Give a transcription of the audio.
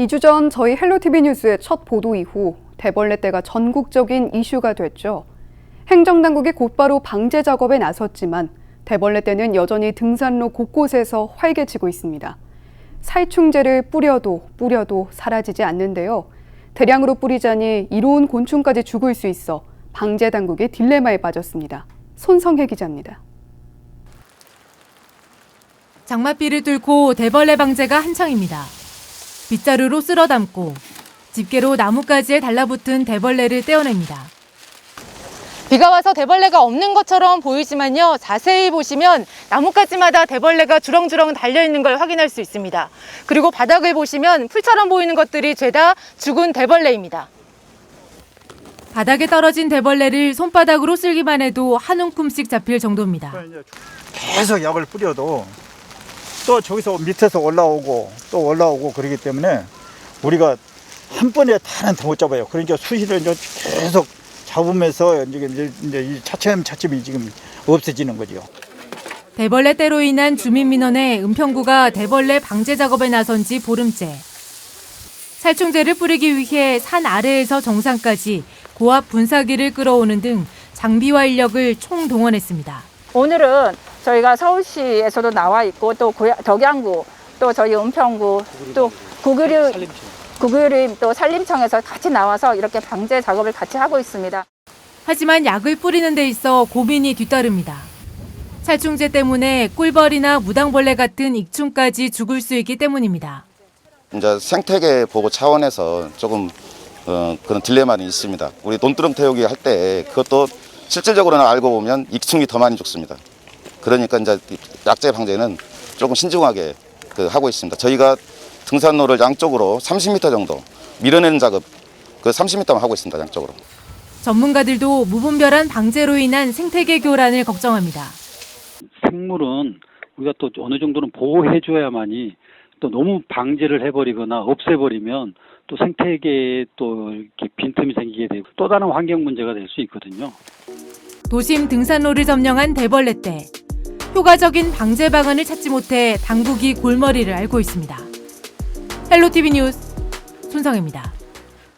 2주 전 저희 헬로티비 뉴스의 첫 보도 이후 대벌레 떼가 전국적인 이슈가 됐죠. 행정당국이 곧바로 방제 작업에 나섰지만 대벌레 떼는 여전히 등산로 곳곳에서 활개치고 있습니다. 살충제를 뿌려도 뿌려도 사라지지 않는데요. 대량으로 뿌리자니 이로운 곤충까지 죽을 수 있어 방제 당국이 딜레마에 빠졌습니다. 손성혜 기자입니다. 장맛비를 뚫고 대벌레 방제가 한창입니다. 빗자루로 쓸어 담고 집게로 나뭇가지에 달라붙은 대벌레를 떼어냅니다. 비가 와서 대벌레가 없는 것처럼 보이지만요. 자세히 보시면 나뭇가지마다 대벌레가 주렁주렁 달려 있는 걸 확인할 수 있습니다. 그리고 바닥을 보시면 풀처럼 보이는 것들이 죄다 죽은 대벌레입니다. 바닥에 떨어진 대벌레를 손바닥으로 쓸기만 해도 한 움큼씩 잡힐 정도입니다. 계속 약을 뿌려도 또 저기서 밑에서 올라오고 또 올라오고 그러기 때문에 우리가 한 번에 다는 못 잡아요. 그러니까 수시를 이제 계속 잡으면서 이제 이제 차츰 차츰이 지금 없어지는 거죠. 대벌레 떼로 인한 주민 민원에 은평구가 대벌레 방제 작업에 나선 지 보름째. 살충제를 뿌리기 위해 산 아래에서 정상까지 고압 분사기를 끌어오는 등 장비와 인력을 총동원했습니다. 오늘은 저희가 서울시에서도 나와 있고 또 고야- 덕양구 또 저희 은평구 또 구그림 구그림 또 산림청에서 같이 나와서 이렇게 방제 작업을 같이 하고 있습니다. 하지만 약을 뿌리는 데 있어 고민이 뒤따릅니다. 살충제 때문에 꿀벌이나 무당벌레 같은 익충까지 죽을 수 있기 때문입니다. 이제 생태계 보호 차원에서 조금 어, 그런 딜레마는 있습니다. 우리 논두렁 태우기 할 때 그것도 실질적으로는 알고 보면 익충이 더 많이 죽습니다. 그러니까 이제 이 약재 방제는 조금 신중하게 그 하고 있습니다. 저희가 등산로를 양쪽으로 30m 정도 밀어내는 작업 그 30m만 하고 있습니다. 양쪽으로. 전문가들도 무분별한 방제로 인한 생태계 교란을 걱정합니다. 생물은 우리가 또 어느 정도는 보호해줘야만이 또 너무 방제를 해버리거나 없애버리면 또 생태계에 또 이렇게 빈틈이 생기게 되고 또 다른 환경 문제가 될 수 있거든요. 도심 등산로를 점령한 대벌레 떼. 효과적인 방제 방안을 찾지 못해 당국이 골머리를 앓고 있습니다. 헬로티비 뉴스 손성입니다.